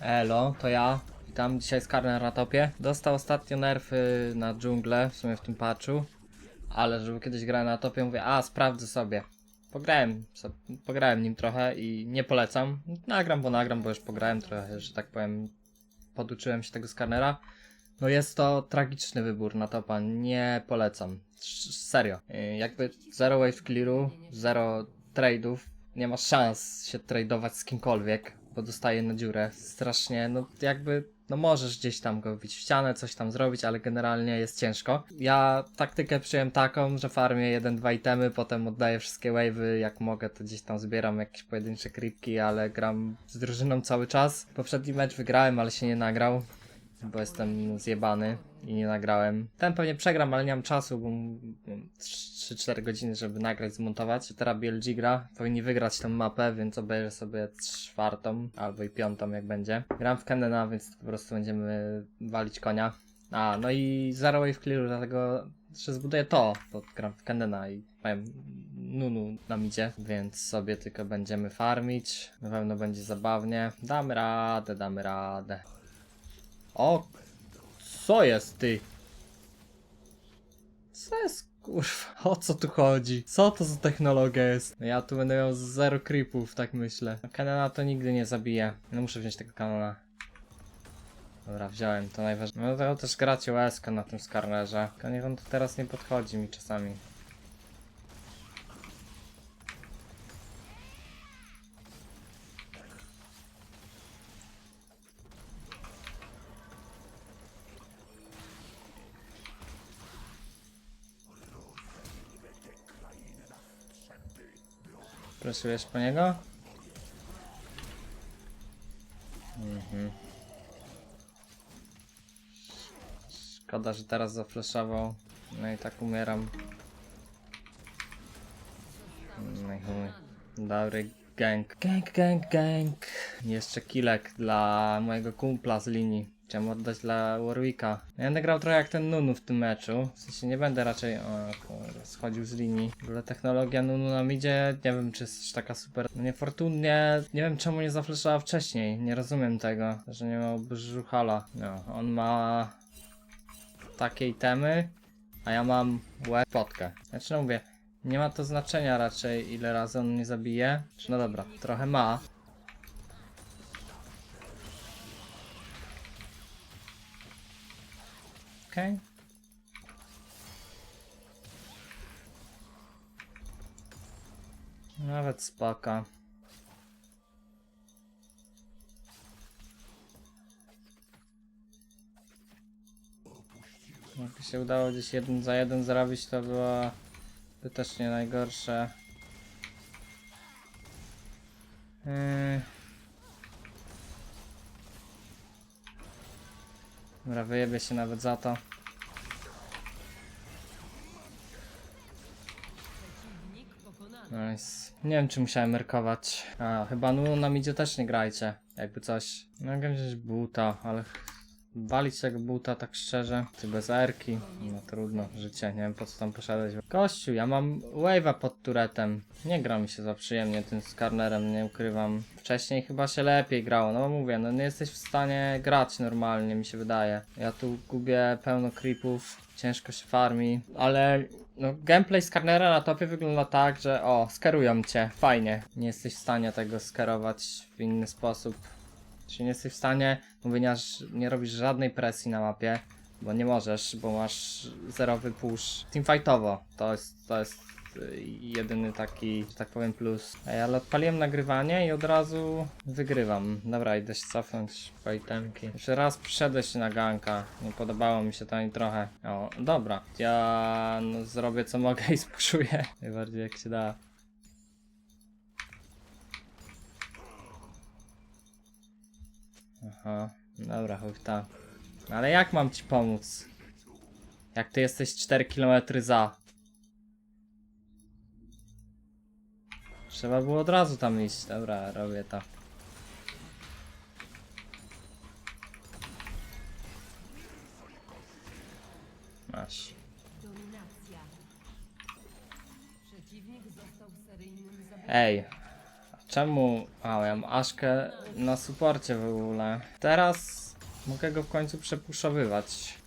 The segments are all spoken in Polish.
Elo, to ja. Witam dzisiaj z Karner na topie. Dostał ostatnio nerfy na dżunglę, w sumie w tym patchu. Ale żeby kiedyś grałem na topie, mówię, a sprawdzę sobie. Pograłem, pograłem nim trochę i nie polecam. Nagram, bo nagram, bo już pograłem trochę, że tak powiem, poduczyłem się tego skarnera. No jest to tragiczny wybór na topa, nie polecam. Serio. Y, Jakby zero wave clearu, zero trade'ów, nie ma szans się tradeować z kimkolwiek, bo dostaje na dziurę. Strasznie, no jakby, no możesz gdzieś tam go wbić w ścianę, coś tam zrobić, ale generalnie jest ciężko. Ja taktykę przyjąłem taką, że farmię 1-2 itemy, potem oddaję wszystkie wave'y, jak mogę to gdzieś tam zbieram jakieś pojedyncze creepki, ale gram z drużyną cały czas. Poprzedni mecz wygrałem, ale się nie nagrał bo jestem zjebany i nie nagrałem. Ten pewnie przegram, ale nie mam czasu, bo mam 3-4 godziny, żeby nagrać, zmontować. Teraz BLG gra, powinni wygrać tę mapę, więc obejrzę sobie czwartą albo i piątą, jak będzie. Gram w Kenena, więc po prostu będziemy walić konia. A, no i Zero Wave Clear, dlatego że zbuduję to, bo gram w Kenena i powiem Nunu nam idzie, więc sobie tylko będziemy farmić. Na pewno będzie zabawnie. Damy radę, damy radę. O, co jest ty? Co jest kurwa? O co tu chodzi? Co to za technologia jest? No Ja tu będę miał zero creepów, tak myślę. No, Kanona to nigdy nie zabije. No muszę wziąć tego kanona. Dobra, wziąłem, to najważniejsze. No to też gracie łezkę na tym skarnerze. Tylko on tu teraz nie podchodzi mi czasami. Presujesz po niego? Mhm. Szkoda, że teraz zaflaszował. No i tak umieram. No i chuj. Dobry gang. Gang, gang, gang. Jeszcze kilek dla mojego kumpla z linii. Chciałem oddać dla Warwicka. Ja będę grał trochę jak ten Nunu w tym meczu. W sensie nie będę raczej o, kurde, schodził z linii. W ogóle technologia Nunu nam idzie. Nie wiem, czy jest taka super. No niefortunnie. Nie wiem, czemu nie zafleszowała wcześniej. Nie rozumiem tego, że nie ma brzuchala. No, on ma takie itemy, a ja mam łeb potkę. Znaczy no mówię, nie ma to znaczenia raczej ile razy on mnie zabije. Czy no dobra, trochę ma. Okej. Nawet spaka. Jakby się udało gdzieś jeden za jeden zrobić, to było by też nie najgorsze. Yy. Dobra, wyjebie się nawet za to. Nice. Nie wiem, czy musiałem merkować. A, chyba no nam idzie też nie grajcie. Jakby coś. No, Mogę wziąć buta, ale walić tego buta tak szczerze. Ty bez erki. No trudno, życie. Nie wiem po co tam poszedłeś. Kościół, ja mam wave'a pod turetem. Nie gra mi się za przyjemnie tym skarnerem, nie ukrywam. Wcześniej chyba się lepiej grało. No mówię, no nie jesteś w stanie grać normalnie, mi się wydaje. Ja tu gubię pełno creepów. Ciężko się farmi, ale no, gameplay Skarnera na topie wygląda tak, że o, skarują cię, fajnie. Nie jesteś w stanie tego skarować w inny sposób. Czyli nie jesteś w stanie, mówię, nie, robisz żadnej presji na mapie, bo nie możesz, bo masz zerowy push. Teamfightowo, to jest, to jest y, jedyny taki, że tak powiem, plus. Ej, ale odpaliłem nagrywanie i od razu wygrywam. Dobra, idę się cofnąć po itemki. Jeszcze raz przyszedłem się na ganka, nie podobało mi się to ani trochę. O, dobra, ja no, zrobię co mogę i spuszuję. Najbardziej jak się da. Aha, dobra, chuj w ta. No Ale jak mam ci pomóc? Jak ty jesteś 4 km za. Trzeba było od razu tam iść. Dobra, robię to. Masz. Ej, Czemu? A, ja mam Aszkę na suporcie w ogóle. Teraz mogę go w końcu przepuszowywać.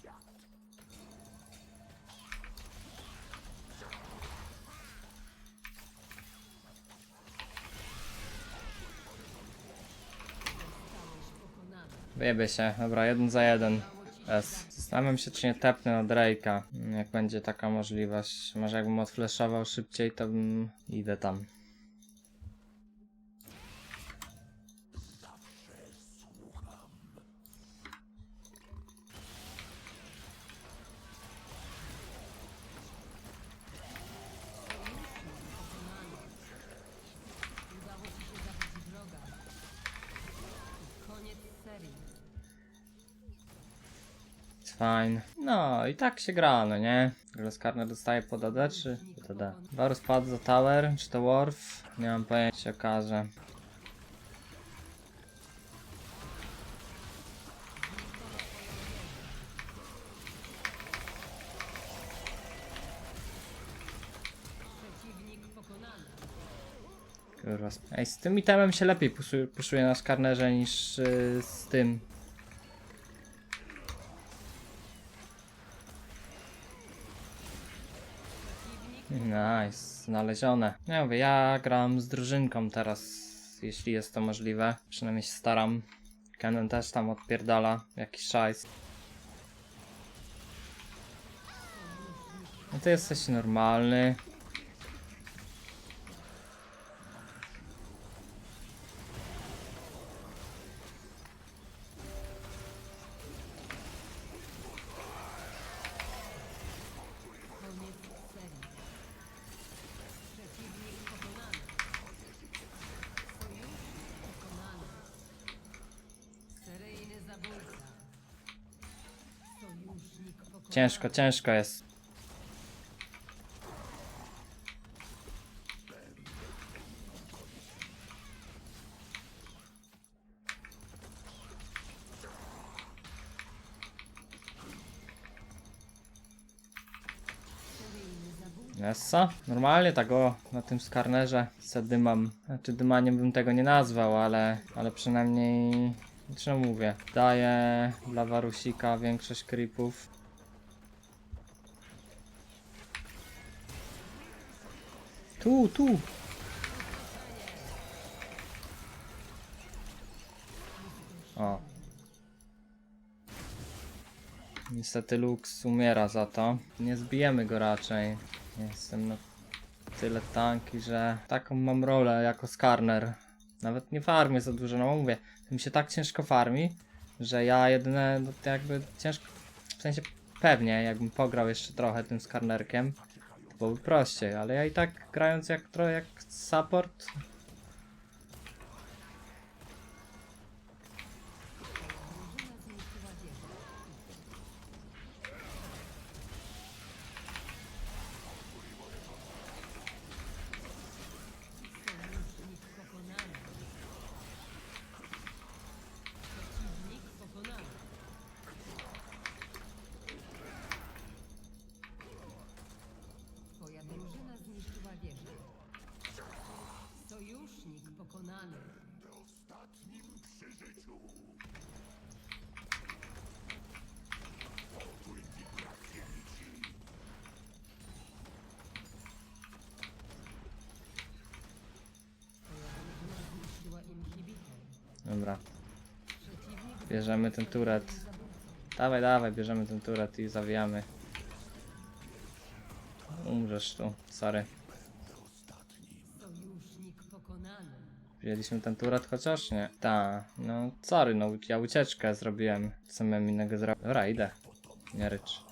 Wyjebie się, dobra, jeden za jeden. S. Zastanawiam się, czy nie tepnę na Drake'a, jak będzie taka możliwość. Może jakbym odflashował szybciej, to bym... idę tam. No i tak się gra, no nie? Glaskarner dostaje pod AD czy AD? Varus padł za tower, czy to Worf? Nie mam pojęcia, okaże. Kurwa. Ej, z tym itemem się lepiej puszu- puszuje na szkarnerze niż yy, z tym. Nice, znalezione. Ja mówię, ja gram z drużynką teraz, jeśli jest to możliwe. Przynajmniej się staram. Kennen też tam odpierdala jakiś szajs. No ty jesteś normalny. Koniec serii. Przeciwnik pokonany. Sojusznik pokonany. Seryjny zabójca. Sojusznik pokonany. Ciężko, ciężko jest. Nessa? Normalnie tak o, na tym skarnerze se dymam. Znaczy dymaniem bym tego nie nazwał, ale, ale przynajmniej, co mówię, daje dla Warusika większość creepów. Tu, tu! O. Niestety Lux umiera za to. Nie zbijemy go raczej. Jestem na tyle tanki, że taką mam rolę jako skarner. Nawet nie farmię za dużo, no mówię. Mi się tak ciężko farmi, że ja jedyne, no jakby ciężko, w sensie pewnie, jakbym pograł jeszcze trochę tym skarnerkiem, byłoby prościej, ale ja i tak grając jak jak support, Drużyna zniszczyła wieżę. Sojusznik pokonany. Przeciwnik pokonany. Twoja drużyna zniszczyła wieżę. Sojusznik pokonany. Twoja drużyna zniszczyła inhibitor. dobra, Przeciwnik bierzemy ten turet. Dawaj, dawaj, bierzemy ten turet i zawijamy. Umrzesz tu, sorry. Sojusznik pokonany. Wzięliśmy ten turet chociaż? Nie. Ta, no sorry, no ja ucieczkę zrobiłem. Co miałem innego zrobić? Dobra, idę. Nie rycz.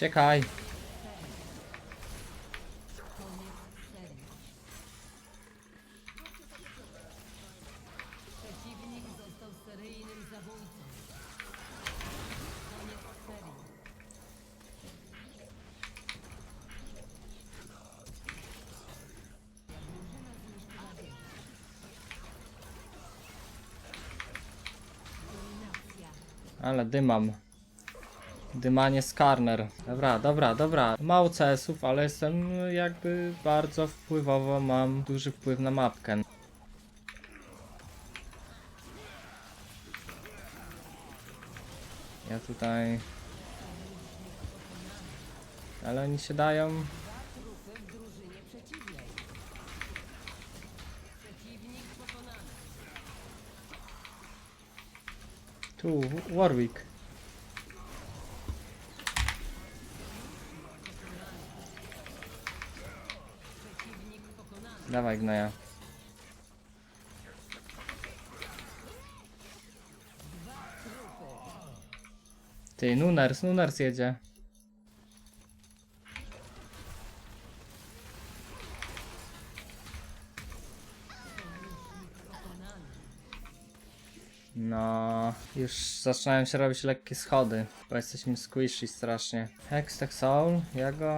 Dominacja. Ale dymam. Dymanie Skarner. Dobra, dobra, dobra. Mało CS-ów, ale jestem jakby bardzo wpływowo, mam duży wpływ na mapkę. Ja tutaj... Ale oni się dają... Tu, Warwick. Przeciwnik pokonany. Dawaj, gnoja. Ty, Nuners, Nuners jedzie. No, już zaczynają się robić lekkie schody, bo jesteśmy squishy strasznie. Hextech Soul, ja go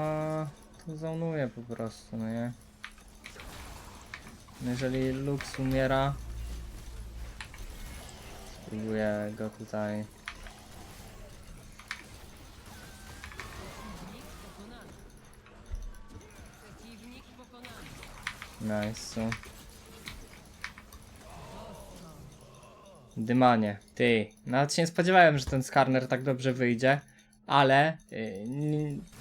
tu zonuję po prostu, no nie? Jeżeli Lux umiera, spróbuję go tutaj. Nice. Dymanie. Ty, nawet się nie spodziewałem, że ten skarner tak dobrze wyjdzie. Ale, y,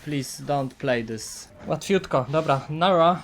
please don't play this. Łatwiutko, dobra, Nara.